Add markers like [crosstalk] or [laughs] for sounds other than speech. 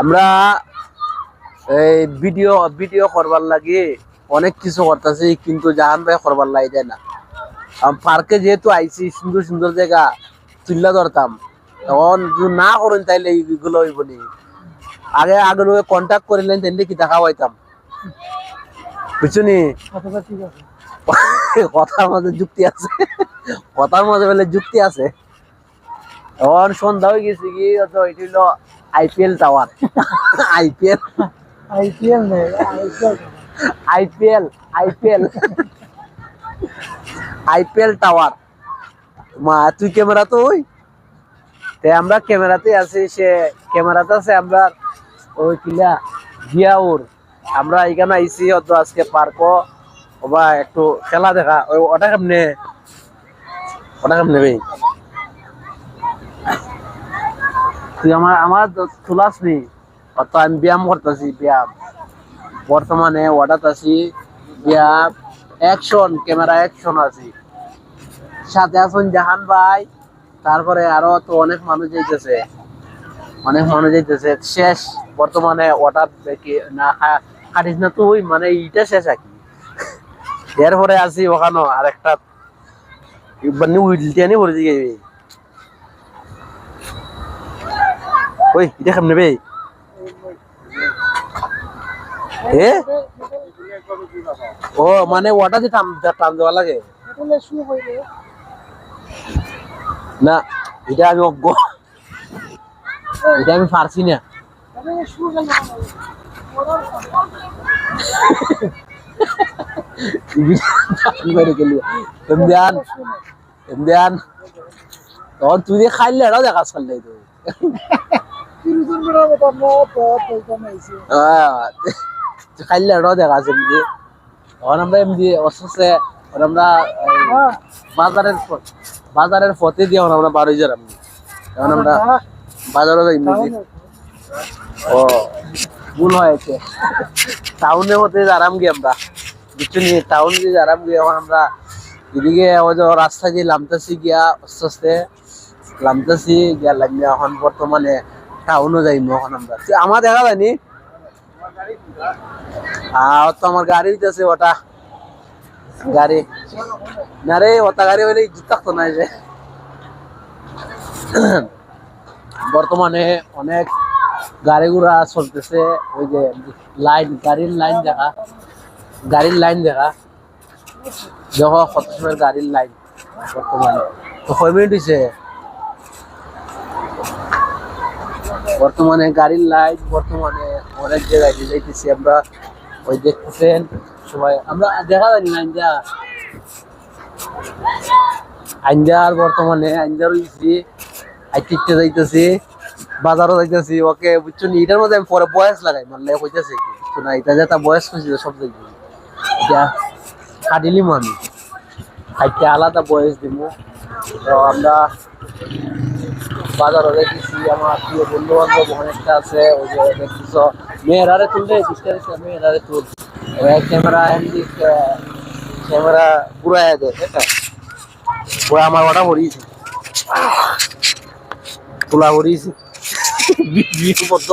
আমরা এই video video করবার লাগে অনেক কিছু করতেছি, কিন্তু জাহান ভাই করবার লাগে যায় না। পার্কে যেহেতু আইছি, সুন্দর সুন্দর জায়গা তুল্লা ধরতাম। তখন না করেন তাইলে এইগুলো হইব নি। আগে আগে কন্ট্যাক্ট করিলেন তেমনি কি দেখা পাইতাম। বুঝছ নি? ঠিক [laughs] আছে কথার মধ্যে যুক্তি আছে। কথার মধ্যে বলে যুক্তি আছে। এখন সন্ধ্যা হয়ে গেছে কি হলো আইপিএল টাওয়ার আইপিএল। আইপিএল নেই আইপিএল। IPL IPL. টাওয়ার। মা তুই ক্যামেরা তো ওই। তে আমরা ক্যামেরাতে আছি সে ক্যামেরাতে আছে আমরা ওই কিলা গিয়াউর আমরা এখানে আইছি অত আজকে পার্ক বা একটু খেলা দেখা ওই ওটা কেমনে? ওটা কেমনে ভাই? তুই আমার আমার তুলাস নি অত আমি ব্যায়াম করতেছি, ব্যায়াম। বর্তমানে ওয়াটাত আছি, ব্যায়াম অ্যাকশন ক্যামেরা অ্যাকশন আছি। সাথে আছেন জাহান ভাই, তারপরে আরও তো অনেক মানুষ যাইতেছে। অনেক মানুষ যাইতেছে, শেষ। বর্তমানে ওটা কি না খাটিস না তুই মানে ইটা শেষ আর কি। এরপরে আছি ওখানে আর একটা মানে উইলটিয়ানি ভরে দিয়ে ওই, এটা কেমনে ও মানে ওটা যে টান টান দেওয়া লাগে। না, এটা আমি অজ্ঞ। এটা আমি পারছি না। তখন তুই খাইলে দেখা চললে খাইলে এটাও দেখা আমরা এমনি অসুস্থে আমরা এই, হ্যাঁ বাজারের পথে দিয়ে এখন আমরা বারোই যারাম তখন আমরা বাজারও যাই ও ভুল হয়েছে টাউনের মধ্যে আরাম গিয়ে আমরা কিছু নিয়ে টাউন দিয়ে আরাম গিয়ে এখন আমরা এদিকে রাস্তা দিয়ে লামতাছি গিয়া আস্তে আস্তে লামতাছি গিয়া লাগিয়ে এখন বর্তমানে টাউনও যাইম এখন আমরা। আমার দেখা যায়নি। আর তো আমার গাড়ি আছে ওটা। গাড়ি। না রে ওটা গাড়ি হইলে ইজ্জত থাকতো না যে। বর্তমানে অনেক গাড়ি ঘোড়া চলতেছে, ওই যে লাইন, গাড়ির লাইন দেখা। গাড়ির লাইন দেখা। দেখো, কত সময় গাড়ির লাইন বর্তমানে। তো কয় মিনিট হয়েছে বর্তমানে গাড়ির লাইট বর্তমানে অনেক জায়গায় যাইতেছি আমরা, ওই দেখতেছেন, সবাই, আমরা দেখা যায়নি না আঞ্জা আঞ্জার বর্তমানে আঞ্জার হইছি আইটিতে যাইতেছি, বাজারও যাইতেছি, ওকে বুঝছ এটার মধ্যে আমি পরে বয়স লাগাই মানলে কইতেছে কি না, এটা যেটা বয়স খুঁজছি সব যাইতে এটা কাটিলিম আমি। খাইতে আলাদা বয়স দিব আমরা বাজারও দেখেছি আমার প্রিয় বন্ধু বান্ধব অনেকটা আছে, ওই যে দেখতেছ মেয়েরারে তুললে ডিস্টারেছে মেয়েরারে তুল ক্যামেরা ক্যামেরা পুরাই দেয় এটা ওই আমার ওটা ভরিয়েছে। তোলা ভরিয়েছে। [laughs] বিয়ে বদ্ধ